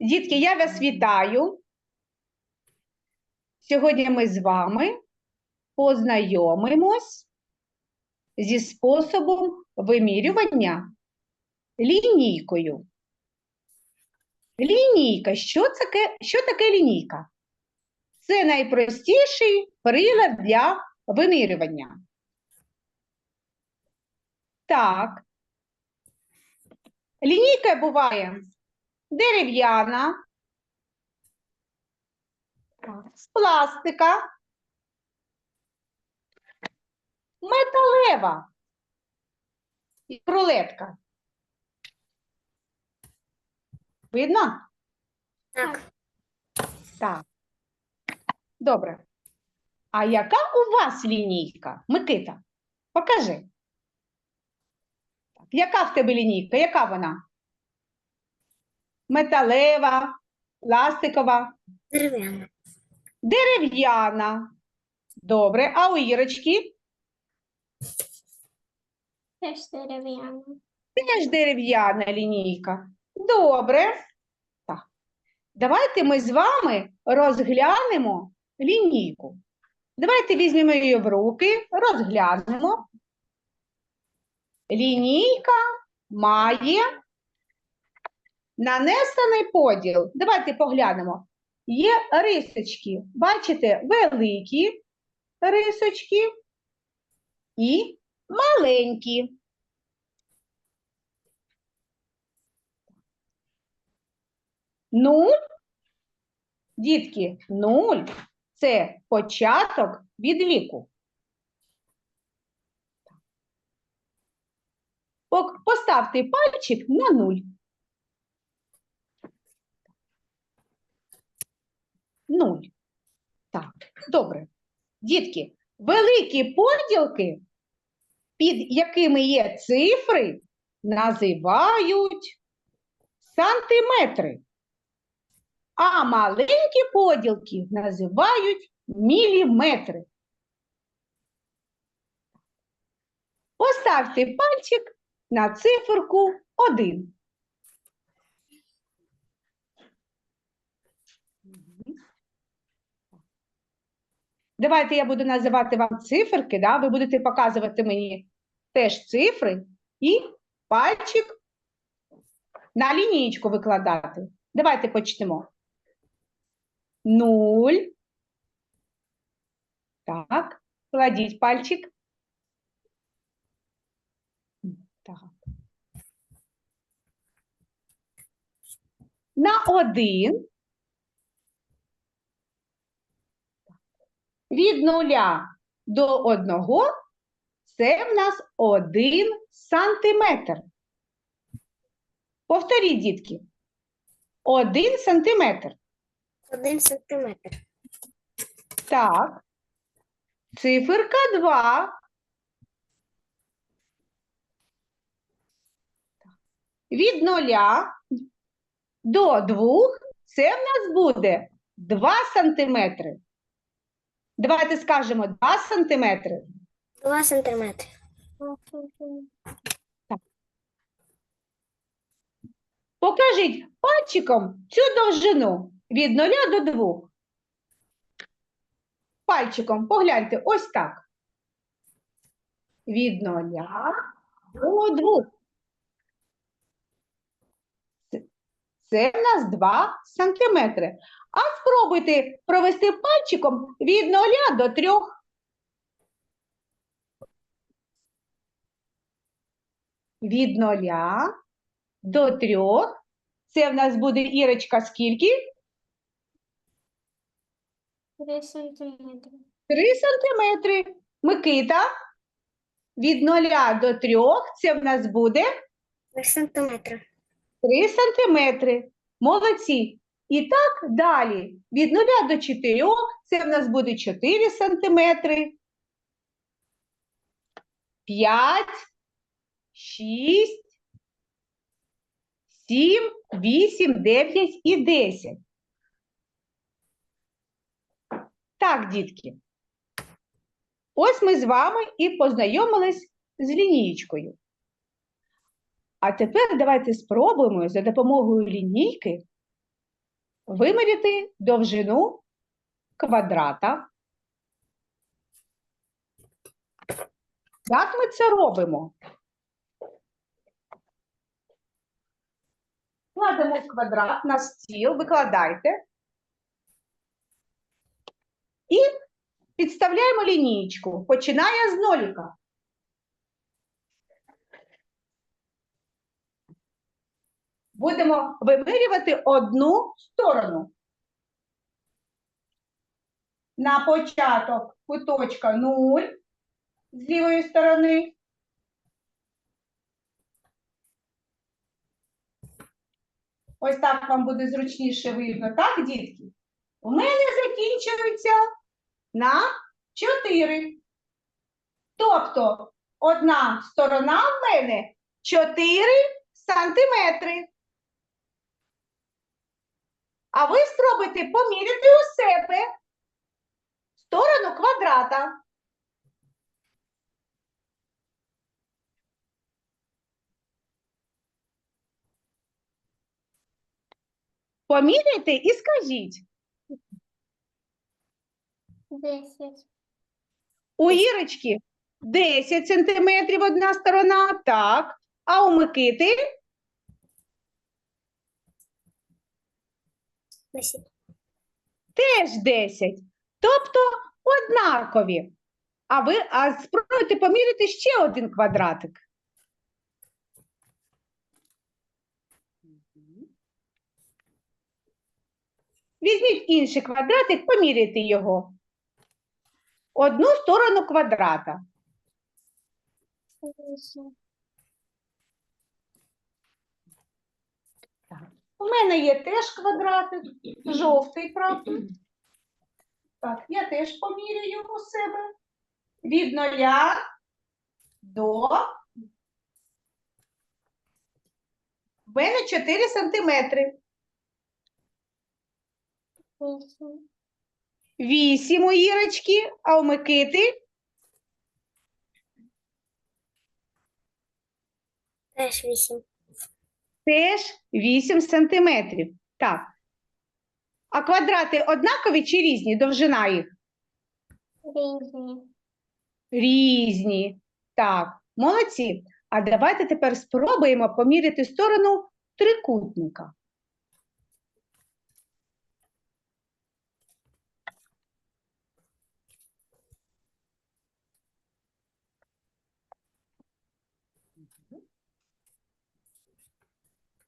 Дітки, я вас вітаю. Сьогодні ми з вами познайомимось зі способом вимірювання лінійкою. Лінійка. Що таке, що таке лінійка? Це найпростіший прилад для вимірювання. Так. Лінійка буває дерев'яна, з пластика, металева і рулетка. Видно? Так. Так. Добре. А яка у вас лінійка? Микита, покажи. Яка в тебе лінійка? Яка вона? Металева, пластикова, Дерев'яна. дерев'яна. Добре. А у Ірочки? Теж дерев'яна. Теж дерев'яна лінійка. Добре. Так. Давайте ми з вами розглянемо лінійку. Давайте візьмемо її в руки, розглянемо. Лінійка має нанесений поділ. Давайте поглянемо. Є рисочки, бачите, великі рисочки і маленькі. Нуль, дітки, нуль це початок відліку. Пок- Поставте пальчик на нуль. Нуль. Так, добре. Дітки, великі поділки, під якими є цифри, називають сантиметри. А маленькі поділки називають міліметри. Поставте пальчик на циферку 1. Давайте я буду називати вам циферки, да? ви будете показувати мені теж цифри і пальчик на лінійку викладати. Давайте почнемо. Нуль. Так, кладіть пальчик. Так. На один. Від нуля до одного це в нас один сантиметр. Повторіть, дітки. Один сантиметр. Один сантиметр. Так. Циферка 2. Від нуля до 2 це в нас буде 2 сантиметри. Давайте скажемо 2 сантиметри. Два сантиметри. Покажіть пальчиком цю довжину від 0 до 2. Пальчиком погляньте ось так. Від 0 до 2. Це- Це в нас 2 сантиметри. А спробуйте провести пальчиком від 0 до 3. Від 0 до 3. Це в нас буде Ірочка скільки? Три сантиметри. 3 сантиметри. Микита. Від 0 до 3 це в нас буде Три сантиметри. 3 сантиметри. Молодці. І так далі. Від 0 до 4 це в нас буде 4 сантиметри. 5, 6, 7, 8, 9 і 10. Так, дітки. Ось ми з вами і познайомились з лінієчкою. А тепер давайте спробуємо за допомогою лінійки виміряти довжину квадрата. Як ми це робимо? Кладемо квадрат на стіл, викладайте. І підставляємо лінійку. Починає з ноліка. Будемо вимірювати одну сторону. На початок куточка 0 з лівої сторони. Ось так вам буде зручніше видно, так, дітки? У мене закінчується на 4. Тобто одна сторона в мене 4 сантиметри. А ви спробуйте поміряти у себе сторону квадрата. Поміряйте і скажіть. Десять. У Ірочки 10 сантиметрів одна сторона, так. А у Микити Десять. теж 10. Тобто однакові. А ви а спробуйте поміряти ще один квадратик. Візьміть інший квадратик, поміряйте його. Одну сторону квадрата. У мене є теж квадратик, жовтий, правда? Так, я теж поміряю у себе. Від нуля до. В мене 4 сантиметри. Вісім. 8 у Ірочки, а у Микити Теж вісім. Теж 8 сантиметрів. Так. А квадрати однакові чи різні? Довжина їх? Різні. Різні. Так, молодці. А давайте тепер спробуємо поміряти сторону трикутника.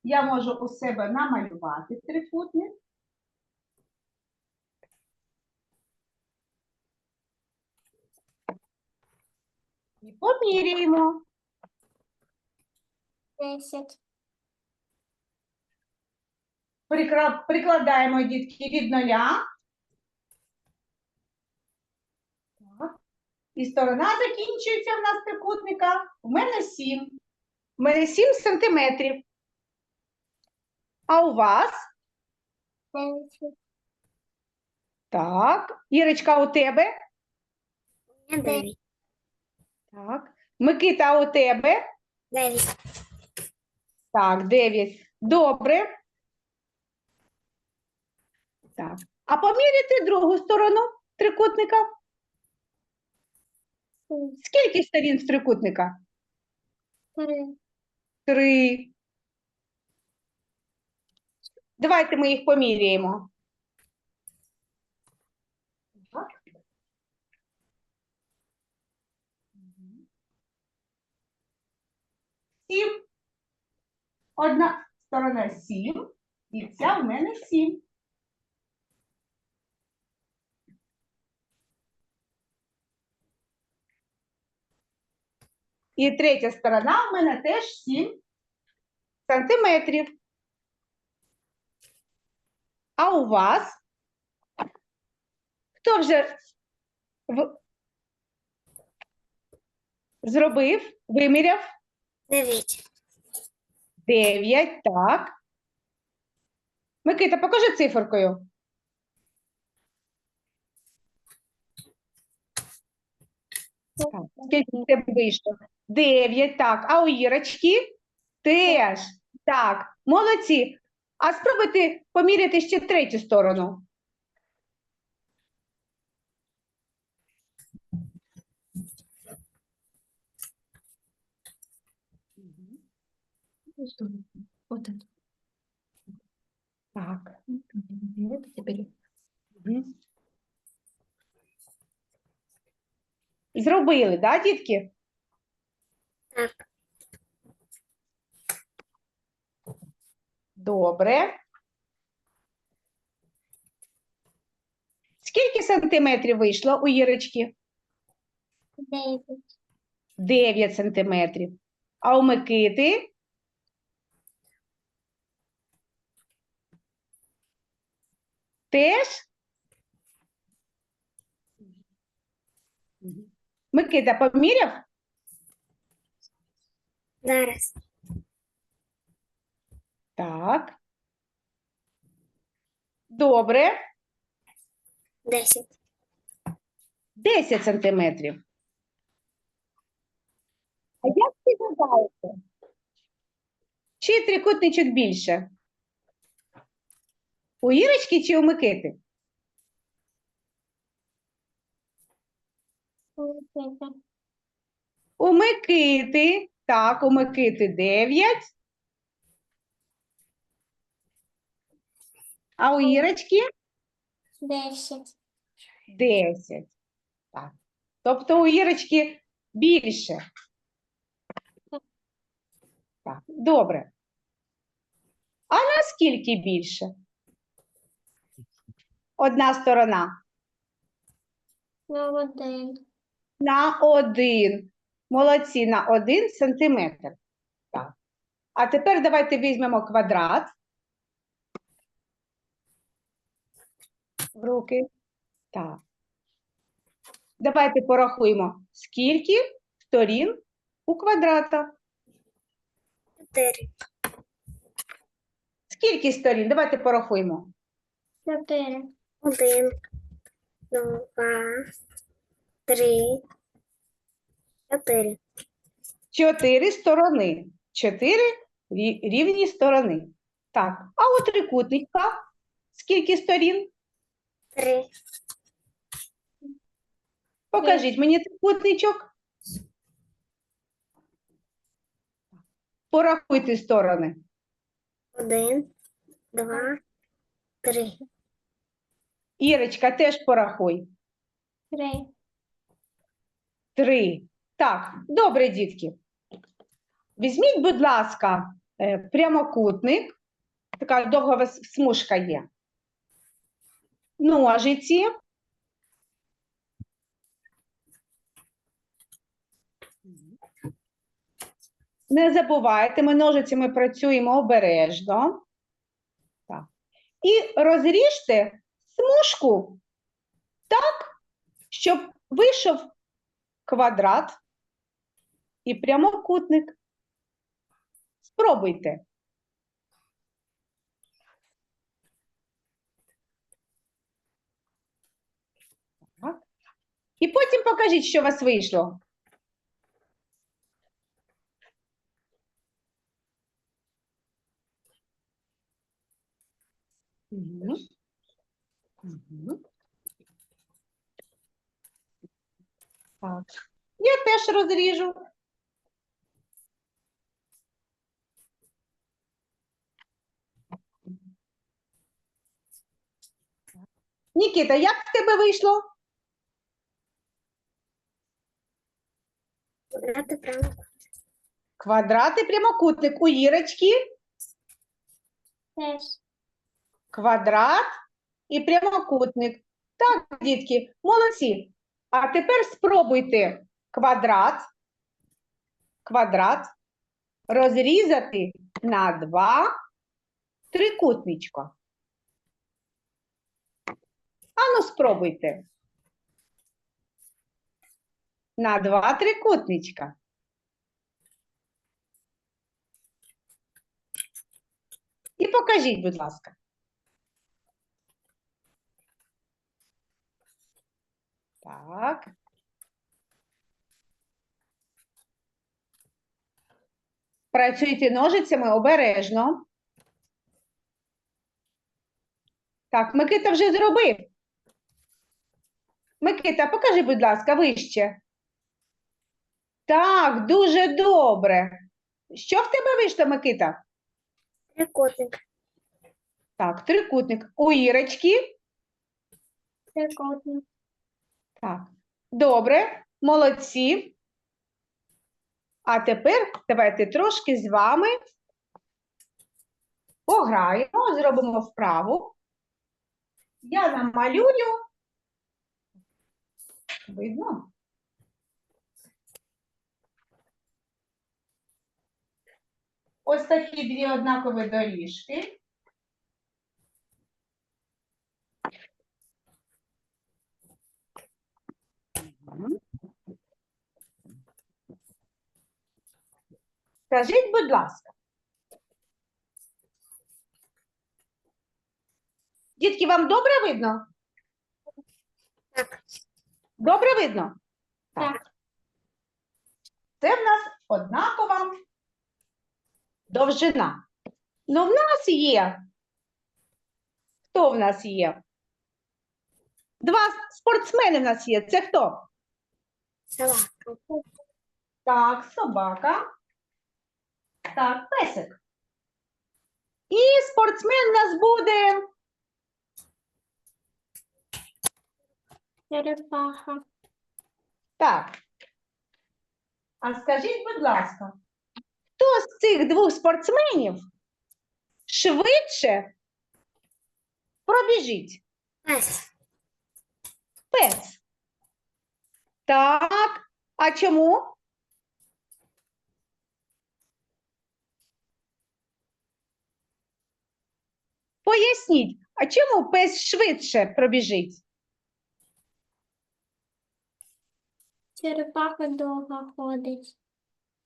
Я можу у себе намалювати трикутник. І поміряємо. Десять. Прикладаємо дітки від нуля. Так. І сторона закінчується в нас трикутника. У мене 7. У мене 7 сантиметрів. А у вас? Дев'ять. Так. Ірочка, у тебе? Дев'ять. Так. Микита, у тебе? Дев'ять. Так, 9. Добре. Так. А поміряти другу сторону трикутника? Скільки сторін в трикутника? Три. Три. Давайте ми їх поміряємо. Сім. Одна сторона сім, і ця в мене сім. І третя сторона в мене теж 7 сантиметрів. А у вас? Хто вже в... зробив, виміряв? Дев'ять. 9, так. Микита, покажи циферкою. Так, скільки в тебе вийшло? 9, так. А у Ірочки? Теж. Так, молодці. А спробуйте поміряти ще третю сторону. Вот это. Так. Это теперь. Зробили, да, дітки? Так. Добре. Скільки сантиметрів вийшло у Ірочки? Дев'ять. 9 сантиметрів. А у Микити? Теж? Микита поміряв? Зараз. Так. Добре. Десять. 10 сантиметрів. А як ви гадаєте? Чий трикутничок більше? У Ірочки чи у Микити? У Микити. Так, у Микити 9. А у Ірочки Десять. 10. Так. Тобто у Ірочки більше. Так, добре. А наскільки більше? Одна сторона. На один. На один. Молодці, на один сантиметр. Так. А тепер давайте візьмемо квадрат. В руки. Так. Давайте порахуємо, скільки сторін у квадрата. Чотири. Скільки сторін? Давайте порахуємо. Чотири. Один. Два. Три. Чотири. Чотири сторони. Чотири рівні сторони. Так. А у трикутничка скільки сторін? Три. Покажіть мені трикутничок. Порахуйте сторони. Один. Два. Три. Ірочка, теж порахуй. Три. Три. Так, добре, дітки. Візьміть, будь ласка, е, прямокутник. Така довга смужка є. Ножиці. Не забувайте, ми ножицями працюємо обережно. Так. І розріжте смужку так, щоб вийшов квадрат і прямокутник. Спробуйте. І потім покажіть, що у вас вийшло. Так. Я теж розріжу. Нікіта, як в тебе вийшло? Квадрати прямо. Квадрат і прямокутник у Ірочки, Теж. квадрат і прямокутник. Так, дітки, молодці. А тепер спробуйте квадрат, квадрат розрізати на два трикутничка. Ану, спробуйте. На два трикутничка. І покажіть, будь ласка. Так. Працюйте ножицями обережно. Так, Микита вже зробив. Микита, покажи, будь ласка, вище. Так, дуже добре. Що в тебе вийшло, Микита? Трикутник. Так, трикутник. У Ірочки. Трикутник. Так, добре, молодці. А тепер давайте трошки з вами пограємо, зробимо вправу. Я намалюю. Видно? Ось такі дві однакові доріжки. Скажіть, будь ласка. Дітки, вам добре видно? Так. Добре видно? Так. Це в нас однакова довжина. Ну, в нас є. Хто в нас є? Два спортсмени в нас є. Це хто? Собака. Так, собака. Так, песик. І спортсмен у нас буде Черепаха. Так. А скажіть, будь ласка, хто з цих двох спортсменів швидше пробіжить? Пес. Пес. Так. А чому? Поясніть, а чому пес швидше пробіжить? Черепаха довго ходить.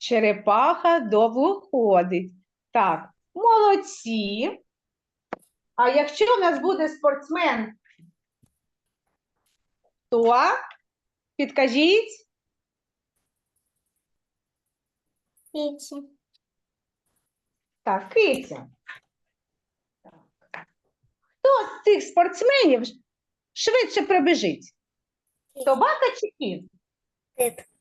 Черепаха довго ходить. Так, молодці. А якщо в нас буде спортсмен, то підкажіть, Піці. так, киця. Хто з цих спортсменів швидше пробіжить? Собака чи кіт? Кит.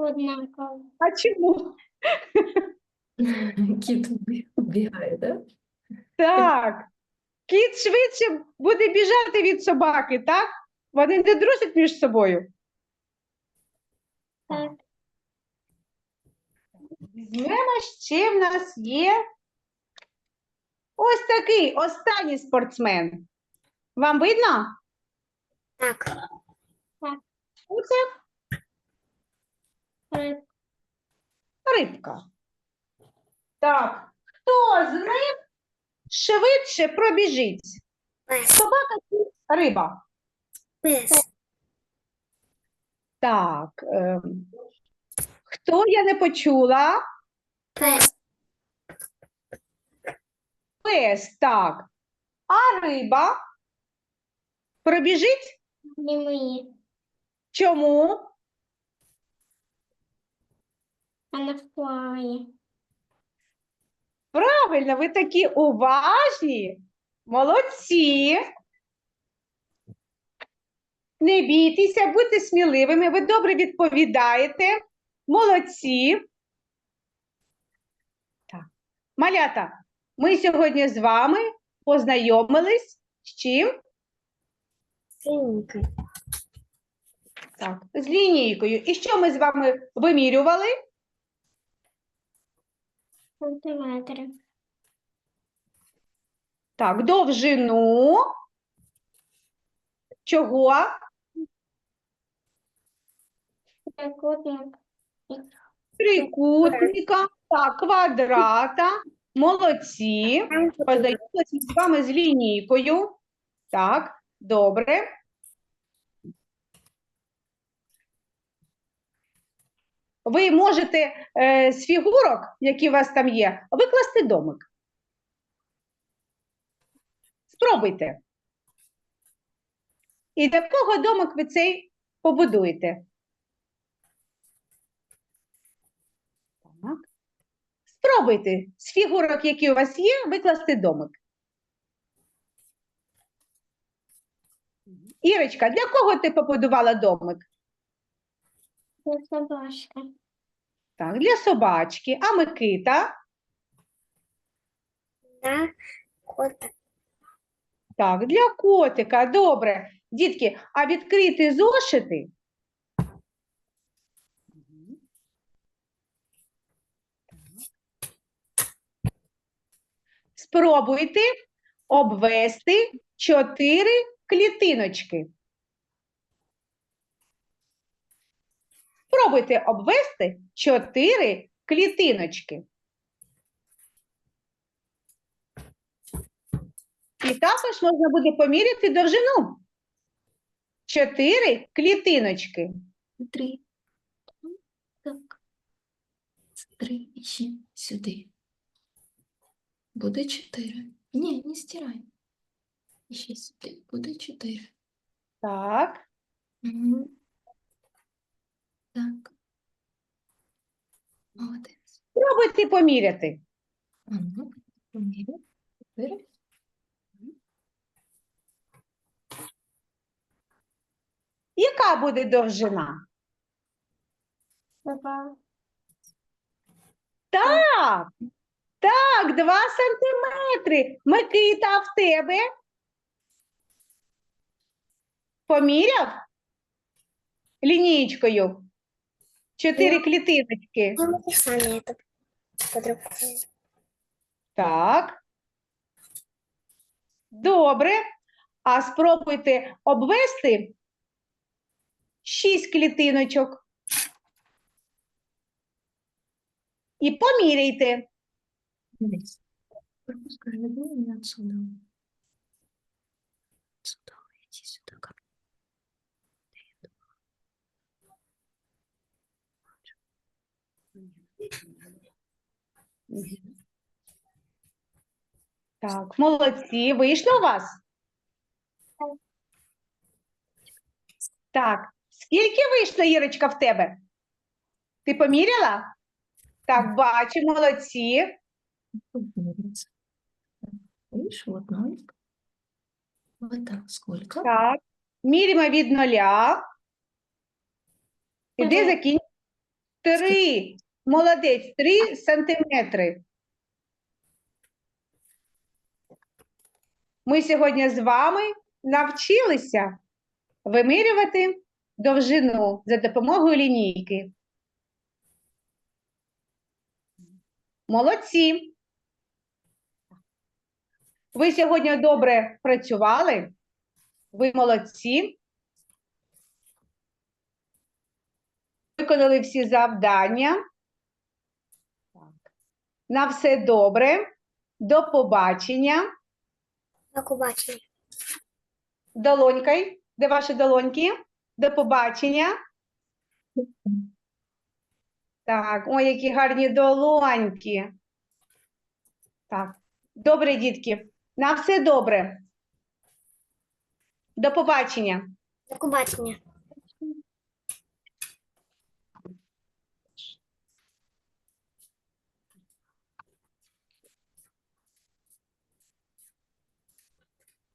Однаково. А чому? Кіт убігає, да? Так. Кіт швидше буде біжати від собаки, так? Вони не дружать між собою. Так. Візьмемо ще в нас є ось такий останній спортсмен. Вам видно? Так. Оце Риб. рибка. Так, хто з них швидше пробіжить? Пес. Собака чи риба? Пес. Так. ем, Хто я не почула? Пес. Пес, так. А риба пробіжить? Не мої. Чому? Вона вплаває. Правильно, ви такі уважні. Молодці. Не бійтеся, будьте сміливими, ви добре відповідаєте. Молодці. Так. Малята, ми сьогодні з вами познайомились з чим? Синенький. Так, з лінійкою. І що ми з вами вимірювали? Так, довжину. Чого? Трикутник. Трикутника, так, квадрата. Молодці. Познайомилися з вами з лінійкою. Так, добре. Ви можете е, з фігурок, які у вас там є, викласти домик. Спробуйте. І для кого домик ви цей побудуєте? Так. Спробуйте з фігурок, які у вас є, викласти домик. Ірочка, для кого ти побудувала домик? Для собачки. Так, для собачки. А Микита? Да. Кота. Так, для котика. Добре. Дітки, а відкрити зошити? Спробуйте обвести чотири клітиночки. Спробуйте обвести чотири клітиночки. І також можна буде поміряти довжину. Чотири клітиночки. Три. Так. Три і ще сюди. Буде чотири. Ні, не стирай. І ще сюди. Буде чотири. Так. Мгм. Так. Молодець. Спробуйте поміряти. Ага. Поміряй. Чотири. Яка буде довжина? Два. Так. Так, два сантиметри. Микита, в тебе? Поміряв? Лінієчкою. Чотири клітиночки. Так. Добре. А спробуйте обвести шість клітиночок. І поміряйте. Дивись. Пропускай одну і отсюда. Так, молодці. Вийшло у вас? Так. Скільки вийшло, Ірочка, в тебе? Ти поміряла? Так, бачу, молодці. Вот так, сколько? Так. Міряємо від нуля. Іди закінь. Три. Молодець, три сантиметри. Ми сьогодні з вами навчилися вимірювати довжину за допомогою лінійки. Молодці. Ви сьогодні добре працювали. Ви молодці. Виконали всі завдання. На все добре. До побачення. На кубачине. Долонькой. Де ваші долоньки? До побачення. Так, ой, які гарні долоньки. Так, добре, дітки. На все добре. До побачення. На кубачине.